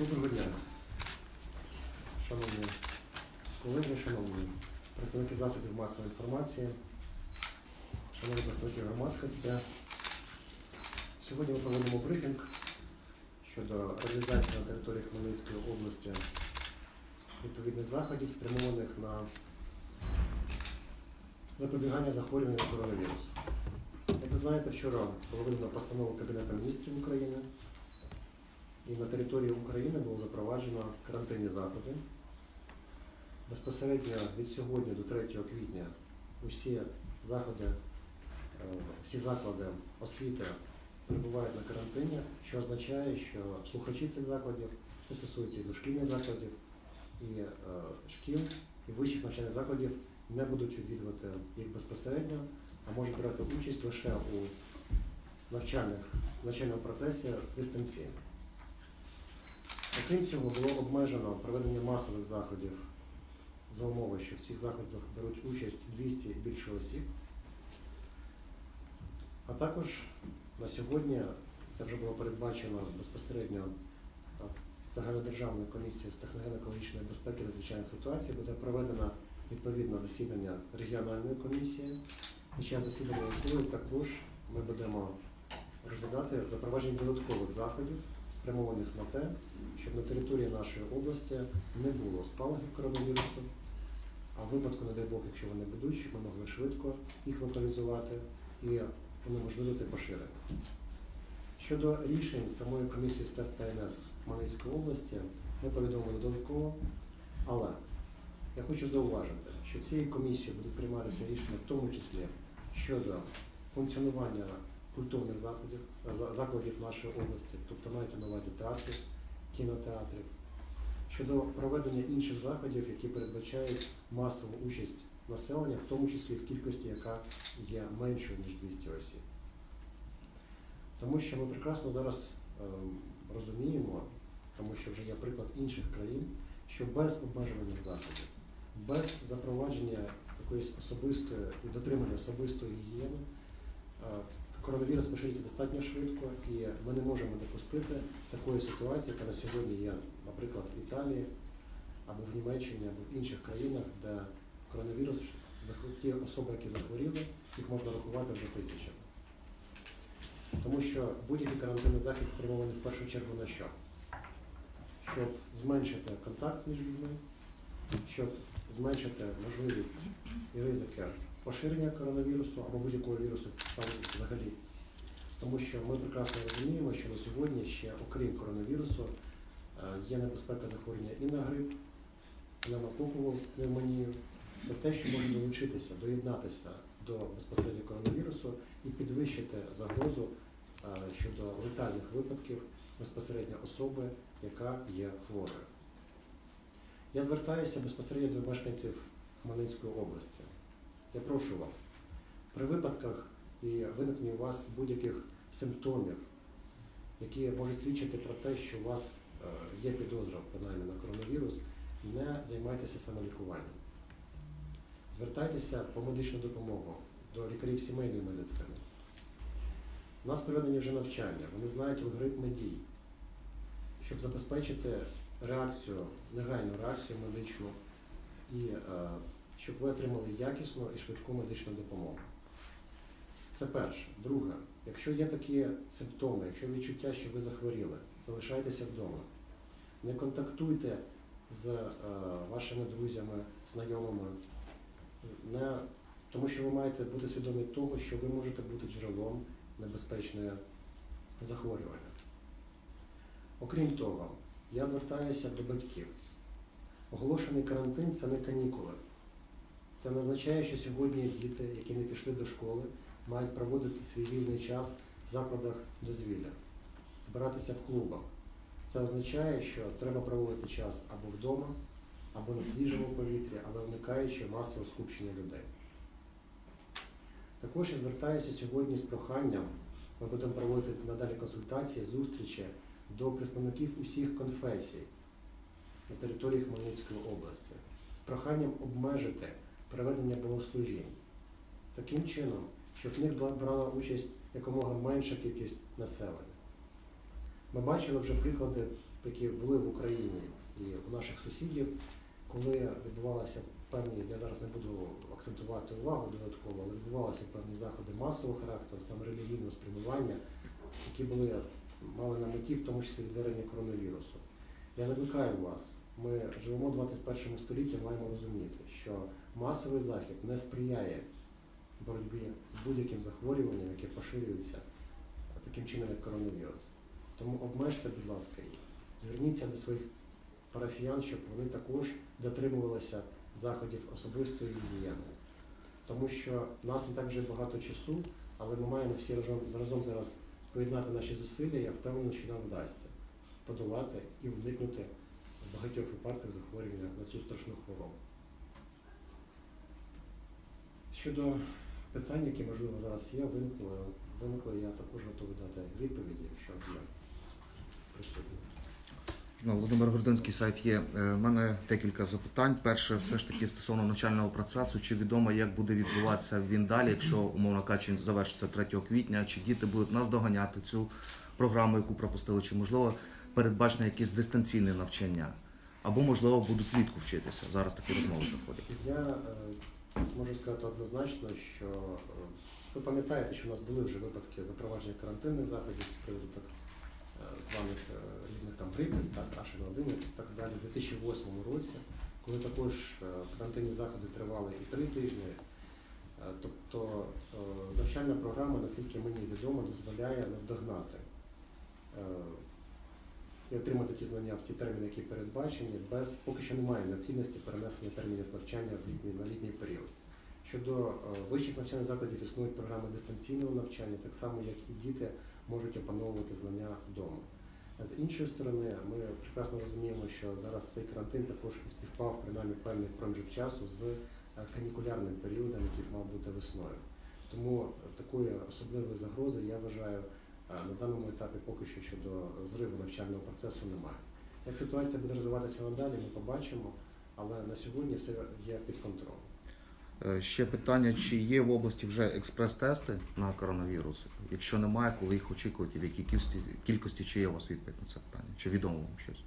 Доброго дня. Шановні колеги, шановні представники засобів масової інформації, шановні представники громадськості. Сьогодні ми проводимо брифінг щодо реалізації на території Хмельницької області відповідних заходів, спрямованих на запобігання захворювання на коронавірус. Як ви знаєте, вчора було видано постанову Кабінету міністрів України. І на території України було запроваджено карантинні заходи. Безпосередньо від сьогодні до 3 квітня усі заходи, е, всі заклади освіти перебувають на карантині, що означає, що слухачі цих закладів, це стосується і дошкільних закладів, і е, шкіл, і вищих навчальних закладів не будуть відвідувати їх безпосередньо, а можуть брати участь лише у навчальних, навчальному процесі дистанційно. Окрім цього, було обмежено проведення масових заходів за умови, що в цих заходах беруть участь 200 і більше осіб. А також на сьогодні це вже було передбачено безпосередньо загальнодержавною комісією з техногенно-екологічної безпеки надзвичайних ситуацій буде проведено відповідне засідання регіональної комісії, під час засідання якої також ми будемо розглядати запровадження додаткових заходів, спрямованих на те, щоб на території нашої області не було спалахів коронавірусу, а в випадку, не дай Бог, якщо вони будуть, щоб ми могли швидко їх локалізувати і унеможливити поширення. Щодо рішень самої комісії СТЕП та НС Хмельницької області, ми повідомили додатково, але я хочу зауважити, що цією комісією будуть прийматися рішення, в тому числі щодо функціонування культурних заходів, закладів нашої області, тобто мається на увазі театрів, кінотеатрів, щодо проведення інших заходів, які передбачають масову участь населення, в тому числі в кількості, яка є меншою, ніж 200 осіб. Тому що ми прекрасно зараз ем, розуміємо, тому що вже є приклад інших країн, що без обмежувальних заходів, без запровадження якоїсь особистої і дотримання особистої гігієни, е, коронавірус поширюється достатньо швидко, і ми не можемо допустити такої ситуації, яка на сьогодні є, наприклад, в Італії або в Німеччині, або в інших країнах, де коронавірус ті особи, які захворіли, їх можна рахувати вже тисячами. Тому що будь-який карантинний захід спрямований в першу чергу на що? Щоб зменшити контакт між людьми, щоб зменшити можливість і ризики поширення коронавірусу або будь-якого вірусу там взагалі. Тому що ми прекрасно розуміємо, що на сьогодні ще, окрім коронавірусу, е, є небезпека захворювання і на грип, і на макокову пневмонію. Це те, що може долучитися, доєднатися до безпосередньо коронавірусу і підвищити загрозу е, щодо летальних випадків безпосередньо особи, яка є хворою. Я звертаюся безпосередньо до мешканців Хмельницької області. Я прошу вас, при випадках і виникненні у вас будь-яких симптомів, які можуть свідчити про те, що у вас е, є підозра принаймні на коронавірус, не займайтеся самолікуванням. Звертайтеся по медичну допомогу до лікарів сімейної медицини. У нас проведені вже навчання, вони знають алгоритми дій, щоб забезпечити реакцію, негайну реакцію медичну і е, щоб ви отримали якісну і швидку медичну допомогу. Це перше. Друге, якщо є такі симптоми, якщо відчуття, що ви захворіли, залишайтеся вдома. Не контактуйте з е, вашими друзями, знайомими, не, тому що ви маєте бути свідомі того, що ви можете бути джерелом небезпечного захворювання. Окрім того, я звертаюся до батьків. Оголошений карантин це не канікули. Це не означає, що сьогодні діти, які не пішли до школи, мають проводити свій вільний час в закладах дозвілля, збиратися в клубах. Це означає, що треба проводити час або вдома, або на свіжому повітрі, але уникаючи масового скупчення людей. Також я звертаюся сьогодні з проханням, ми будемо проводити надалі консультації, зустрічі до представників усіх конфесій на території Хмельницької області з проханням обмежити проведення богослужінь таким чином, щоб в них брала участь якомога менша кількість населення. Ми бачили вже приклади які були в Україні і у наших сусідів, коли відбувалися певні, я зараз не буду акцентувати увагу додатково, але відбувалися певні заходи масового характеру, саме релігійного спрямування, які були мали на меті, в тому числі відвернення коронавірусу. Я закликаю вас, ми живемо в 21 столітті, маємо розуміти, що масовий захід не сприяє боротьбі з будь-яким захворюванням, яке поширюється таким чином, як коронавірус. Тому обмежте, будь ласка, їх. Зверніться до своїх парафіян, щоб вони також дотримувалися заходів особистої гігієни. Тому що в нас не так вже багато часу, але ми маємо всі разом, разом зараз поєднати наші зусилля, я впевнений, що нам вдасться подолати і уникнути в багатьох випадках захворювання на цю страшну хворобу. Щодо питань, які можливо зараз є, виникли, виникли, я також готовий дати відповіді, якщо є присутні. Ну, Володимир Гординський сайт є. Е, У мене декілька запитань. Перше, все ж таки стосовно навчального процесу. Чи відомо, як буде відбуватися він далі, якщо умовно кажучи, завершиться 3 квітня? Чи діти будуть наздоганяти цю програму, яку пропустили? Чи можливо передбачено якесь дистанційне навчання? Або можливо будуть влітку вчитися? Зараз такі розмови заходять. Я е, можу сказати однозначно, що е, ви пам'ятаєте, що у нас були вже випадки запровадження карантинних заходів з приводу так е, званих е, різних там грипів, так, H1N1 і так далі, в 2008 році, коли також карантинні заходи тривали і три тижні. Тобто навчальна програма, наскільки мені відомо, дозволяє наздогнати і отримати ті знання в ті терміни, які передбачені, без поки що немає необхідності перенесення термінів навчання в літній, на літній період. Щодо е, вищих навчальних закладів існують програми дистанційного навчання, так само як і діти можуть опановувати знання вдома. З іншої сторони, ми прекрасно розуміємо, що зараз цей карантин також і співпав принаймні певний проміжок часу з е, канікулярним періодом, який мав бути весною. Тому такої особливої загрози я вважаю на даному етапі поки що щодо зриву навчального процесу немає. Як ситуація буде розвиватися надалі, ми побачимо, але на сьогодні все є під контролем. Е, Ще питання: чи є в області вже експрес-тести на коронавірус? Якщо немає, коли їх очікувати, в якій кількості, кількості чи є у вас відповідь на це питання? Чи відомо вам щось?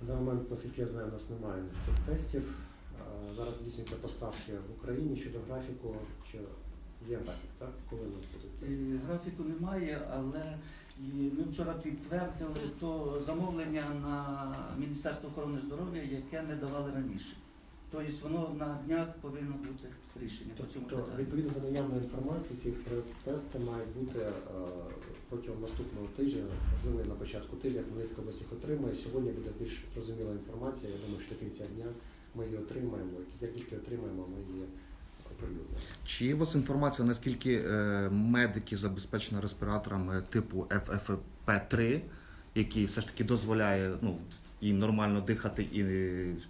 На даний момент, наскільки я знаю, у нас немає цих тестів. Е, Зараз здійснюються поставки в Україні щодо графіку, чи є графік, так? Коли у нас будуть тести? Е, Графіку немає, але і ми вчора підтвердили то замовлення на Міністерство охорони здоров'я, яке ми давали раніше. Тобто воно на днях повинно бути рішення по цьому Тобто, питанню. відповідно до наявної інформації, ці експрес-тести мають бути е, протягом наступного тижня, можливо, і на початку тижня Хмельницька область їх отримає. Сьогодні буде більш зрозуміла інформація. Я думаю, що до кінця дня ми її отримаємо. Як тільки отримаємо, ми її оприлюднимо. Чи є у вас інформація, наскільки е, медики забезпечені респіраторами типу FFP3, який все ж таки дозволяє ну, їм нормально дихати і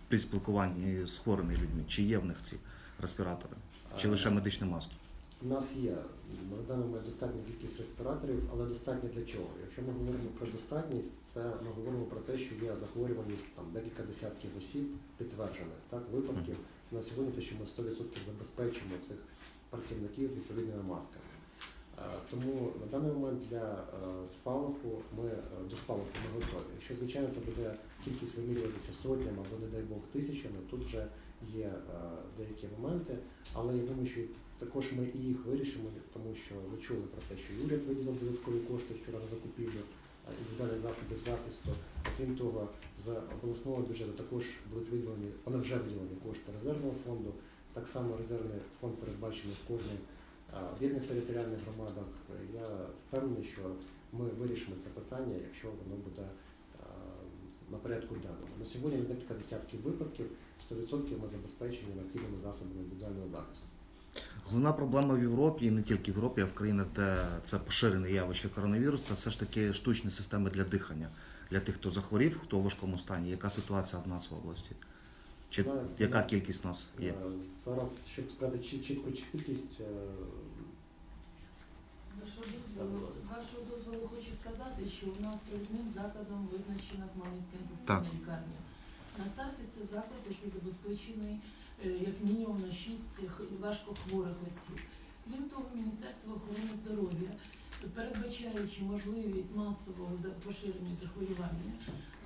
при спілкуванні з хворими людьми? Чи є в них ці респіратори? Чи Е, лише медичні маски? У нас є на даний момент достатня кількість респіраторів, але достатньо для чого? Якщо ми говоримо про достатність, це ми говоримо про те, що є захворюваність там декілька десятків осіб підтверджених так випадків. На сьогодні те, що ми 100% забезпечимо цих працівників відповідними масками. Е, Тому на даний момент для е, спалаху ми е, до спалаху ми готові. Якщо звичайно це буде кількість вимірюватися сотнями або не дай Бог тисячами, тут вже є деякі моменти, але я думаю, що також ми і їх вирішимо, тому що ви чули про те, що уряд виділив додаткові кошти вчора на закупівлю е, індивідуальних засобів захисту. Крім того, з обласного бюджету також будуть виділені, вони вже виділені кошти резервного фонду. Так само резервний фонд передбачений в кожній об'єднаних територіальних громадах. Я впевнений, що ми вирішимо це питання, якщо воно буде на порядку денному. На сьогодні декілька десятків випадків 100% ми забезпечені необхідними засобами індивідуального захисту. Головна проблема в Європі, і не тільки в Європі, а в країнах, де це поширене явище коронавірус, це все ж таки штучні системи для дихання для тих, хто захворів, хто у важкому стані. Яка ситуація в нас в області? Чи Знаю. яка кількість нас є? Е, Зараз, щоб сказати чіт- чітку кількість, е, З вашого дозволу, з вашого дозволу хочу сказати, що у нас провідним закладом визначена Хмельницька інфекційна лікарня. На старті це заклад, який забезпечений як мінімум на 6 важкохворих осіб. Крім того, Міністерство охорони здоров'я передбачаючи можливість масового поширення захворювання,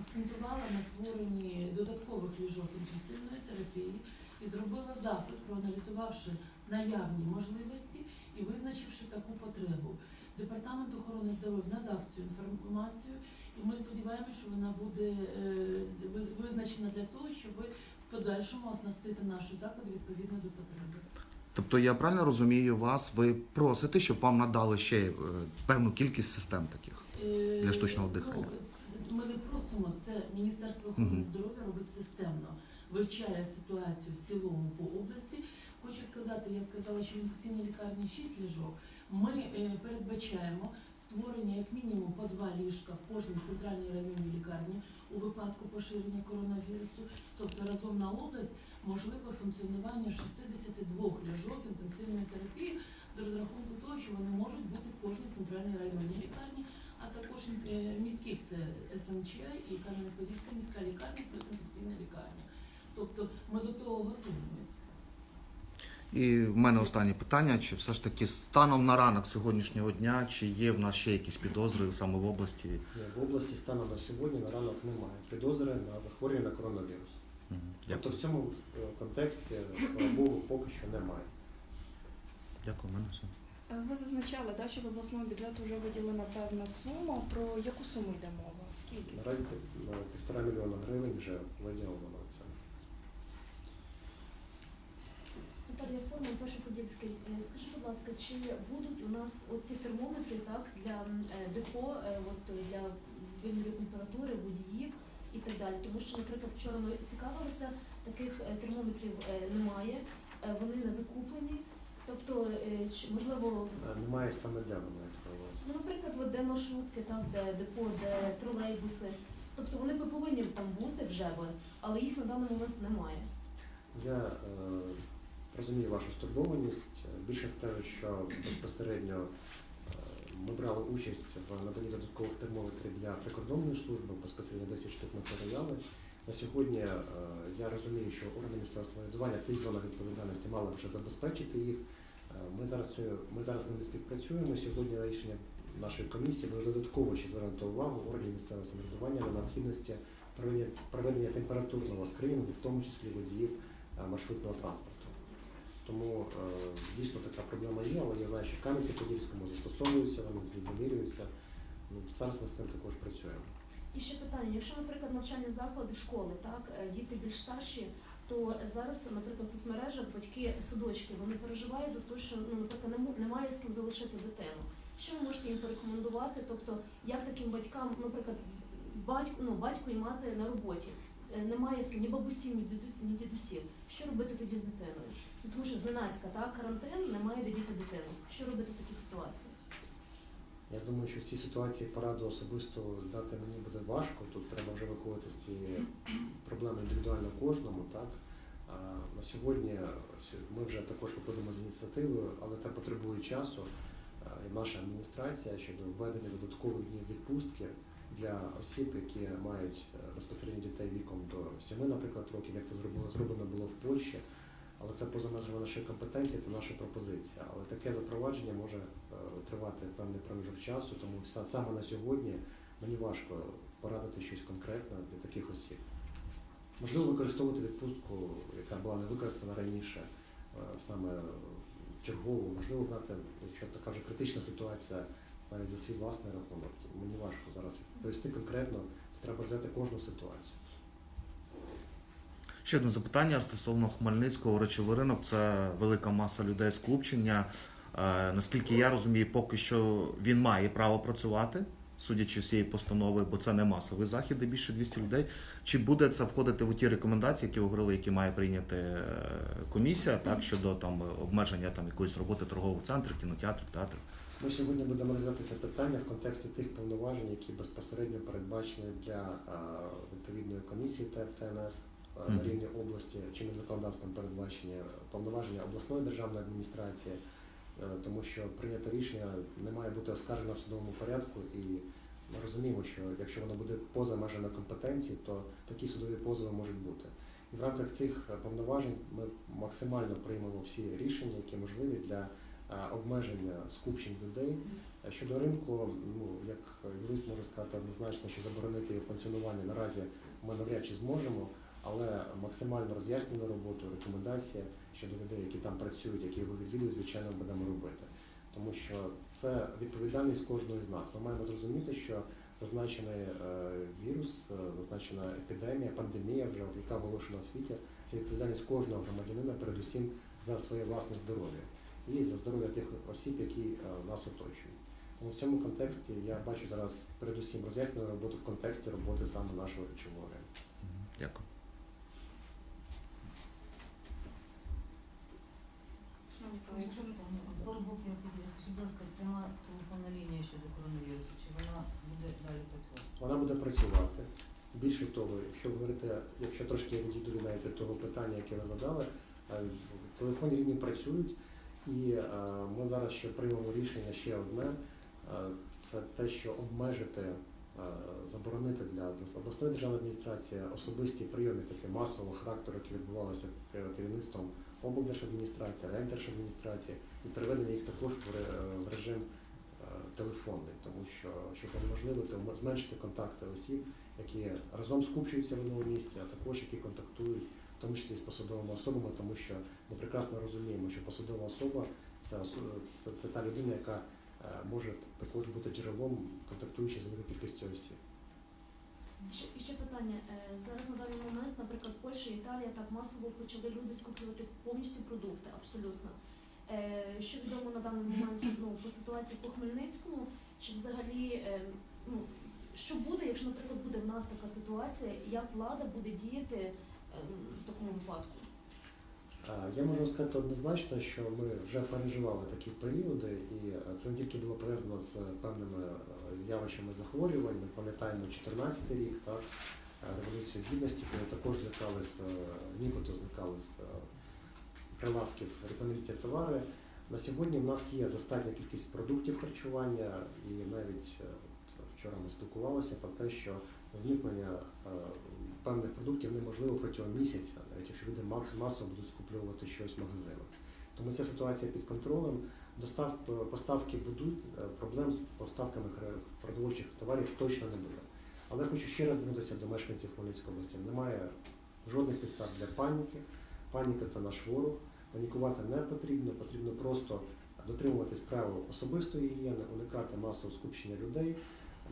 акцентувала на створенні додаткових ліжок інтенсивної терапії і зробила запит, проаналізувавши наявні можливості і визначивши таку потребу. Департамент охорони здоров'я надав цю інформацію, і ми сподіваємося, що вона буде е, визначена для того, щоб в подальшому оснастити наші заклади відповідно до потреби. Тобто я правильно розумію вас, ви просите, щоб вам надали ще е, певну кількість систем таких. Е, Для штучного дихання. Ну, ми не просимо, це Міністерство охорони Мгм. здоров'я робить системно, вивчає ситуацію в цілому по області. Хочу сказати, я сказала, що в інфекційній лікарні 6 ліжок. Ми е, передбачаємо створення як мінімум по два ліжка в кожній центральній районній лікарні випадку поширення коронавірусу. Тобто разом на область можливе функціонування 62 ліжок інтенсивної терапії з розрахунку того, що вони можуть бути в кожній центральній районній лікарні, а також е, міських це СМЧ і Кам'янець-Подільська міська лікарня плюс інфекційна лікарня. Тобто ми до того готуємось. І в мене останнє питання: чи все ж таки станом на ранок сьогоднішнього дня, чи є в нас ще якісь підозри саме в області? Ні, В області станом на сьогодні на ранок немає підозри на захворювання на коронавірус. Мгм. Тобто в цьому е, контексті, слава Богу, поки що немає. Дякую, мене все. Е, Ви зазначали, да, що в обласному бюджету вже виділена певна сума. Про яку суму йде мова? Скільки? Наразі це е, півтора мільйона гривень вже виділено на це. Наталія Форма, перший Подільський. Е, Скажіть, будь ласка, чи будуть у нас оці термометри так для е, депо, е, от для виміру температури, водіїв і так далі? Тому що, наприклад, вчора ми цікавилися, таких е, термометрів е, немає, е, вони не закуплені. Тобто, чи можливо, Немає саме де маєте ну, наприклад, от де маршрутки, так, де депо, де тролейбуси. Тобто вони би повинні там бути вже але їх на даний момент немає. Я е, розумію вашу стурбованість. Більше скажу, що безпосередньо е, ми брали участь в наданні додаткових термометрів для прикордонної служби, безпосередньо 10 штук матеріали. На сьогодні е, я розумію, що органи місцевого самоврядування в цих зонах відповідальності мали вже забезпечити їх. Е, Ми зараз ми зараз ними співпрацюємо. Сьогодні рішення нашої комісії буде додатково ще звернути увагу органів місцевого самоврядування на необхідності проведення, температурного скринінгу, в тому числі водіїв маршрутного транспорту. Тому е, дійсно така проблема є, але я знаю, що в Кам'янці-Подільському застосовуються, вони вимірюються. Ну, зараз ми з цим також працюємо. І ще питання: якщо, наприклад, навчальні заклади, школи, так, е, діти більш старші, то зараз, наприклад, в соцмережах батьки садочки вони переживають за те, що ну, наприклад, немає з ким залишити дитину. Що ви можете їм порекомендувати? Тобто, як таким батькам, наприклад, батько, ну, батько і мати на роботі, немає з ні бабусі, ні діду- ні дідусів. Що робити тоді з дитиною? Ну, Тому що зненацька, так, карантин, немає де діти дитину. Що робити в такій ситуації? Я думаю, що в цій ситуації пораду особисто дати мені буде важко. Тут треба вже виходити з цієї проблеми індивідуально кожному. Так? А на сьогодні ми вже також виходимо з ініціативою, але це потребує часу. І наша адміністрація щодо введення додаткових днів відпустки для осіб, які мають е, безпосередньо дітей віком до 7, наприклад, років, як це зроблено, зроблено було в Польщі. Але це поза межами нашої компетенції та наша пропозиція. Але таке запровадження може е, тривати певний проміжок часу, тому саме на сьогодні мені важко порадити щось конкретне для таких осіб. Можливо, використовувати відпустку, яка була не використана раніше, е, саме чергову, можливо, брати, якщо така вже критична ситуація, навіть за свій власний рахунок. Мені важко зараз відповісти конкретно, це треба розглядати кожну ситуацію. Ще одне запитання стосовно Хмельницького речовий ринок. Це велика маса людей скупчення. Е, наскільки я розумію, поки що він має право працювати, судячи з цієї постанови, бо це не масовий захід, де більше 200 людей. Чи буде це входити в ті рекомендації, які ви говорили, які має прийняти е, комісія, так щодо там обмеження там якоїсь роботи торгових центрів, кінотеатрів, театрів? Ми сьогодні будемо розглядати це питання в контексті тих повноважень, які безпосередньо передбачені для відповідної комісії ТНС на рівні області, чинним законодавством передбачені повноваження обласної державної адміністрації, е, тому що прийняте рішення не має бути оскаржено в судовому порядку, і ми розуміємо, що якщо воно буде поза межами компетенції, то такі судові позови можуть бути. І в рамках цих е, повноважень ми максимально приймемо всі рішення, які можливі для е, обмеження скупчень людей. Е, Щодо ринку, ну як юрист можу сказати однозначно, що заборонити його функціонування наразі ми навряд чи зможемо, але максимально роз'яснену роботу, рекомендації щодо людей, які там працюють, які його відвідують, звичайно, будемо робити. Тому що це відповідальність кожного з нас. Ми маємо зрозуміти, що зазначений е, вірус, е, зазначена епідемія, пандемія, вже яка оголошена у світі, це відповідальність кожного громадянина, передусім за своє власне здоров'я і за здоров'я тих осіб, які е, нас оточують. Тому в цьому контексті я бачу зараз передусім роз'яснену роботу в контексті роботи саме нашого речового ринку. Дякую. Шановні колеги, якщо роботи скажіть, будь ласка, пряма телефонна лінія щодо коронавірусу, чи вона буде далі працювати? Вона буде працювати. Більше того, якщо говорити, якщо трошки я відійду навіть від того питання, яке ви задали, е, телефонні лінії працюють, і е, ми зараз ще приймемо рішення ще одне. е, Це те, що обмежити, е, заборонити для обласної державної адміністрації особисті прийоми такі масового характеру, які відбувалися керівництвом облдержадміністрації, райдержадміністрації, і переведення їх також в ре- в режим телефонний, тому що щоб унеможливити, м- зменшити контакти осіб, які разом скупчуються в одному місці, а також які контактують, тому числі з посадовими особами, тому що ми прекрасно розуміємо, що посадова особа це, це, це та людина, яка е, може також бути джерелом, контактуючи з великою кількістю осіб. Ще, ще питання. Е, Зараз на даний момент, наприклад, Польща, і Італія так масово почали люди скуплювати повністю продукти, абсолютно. Е, Що відомо на даний момент ну, по ситуації по Хмельницькому, чи взагалі ну, що буде, якщо, наприклад, буде в нас така ситуація, як влада буде діяти в такому випадку? Е, Я можу сказати однозначно, що ми вже переживали такі періоди, і е, це не тільки було пов'язано з певними е, явищами захворювань. Ми пам'ятаємо 14 рік, так, е, революцію гідності, коли також зникали з е, нібито зникали з е, прилавків різноманітні товари. На сьогодні в нас є достатня кількість продуктів харчування, і навіть е, от вчора ми спілкувалися про те, що зникнення е, певних продуктів неможливо протягом місяця, навіть якщо люди масово будуть скуплювати щось в магазинах. Тому ця ситуація під контролем. Достав, поставки будуть, е, проблем з поставками продовольчих товарів точно не буде. Але хочу ще раз звернутися до мешканців Хмельницької області. Немає жодних підстав для паніки. Паніка це наш ворог. Панікувати не потрібно, потрібно просто дотримуватись правил особистої гігієни, уникати масового скупчення людей.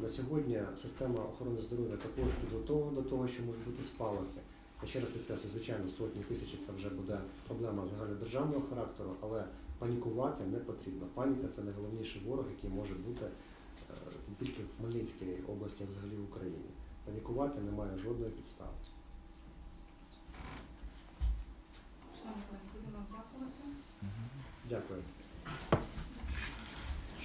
На сьогодні система охорони здоров'я також підготовлена до того, що можуть бути спалахи. Я ще раз підкреслю, звичайно, сотні тисяч це вже буде проблема загальнодержавного характеру, але панікувати не потрібно. Паніка це найголовніший ворог, який може бути не тільки в Хмельницькій області, а взагалі в Україні. Панікувати немає жодної підстави. Дякую.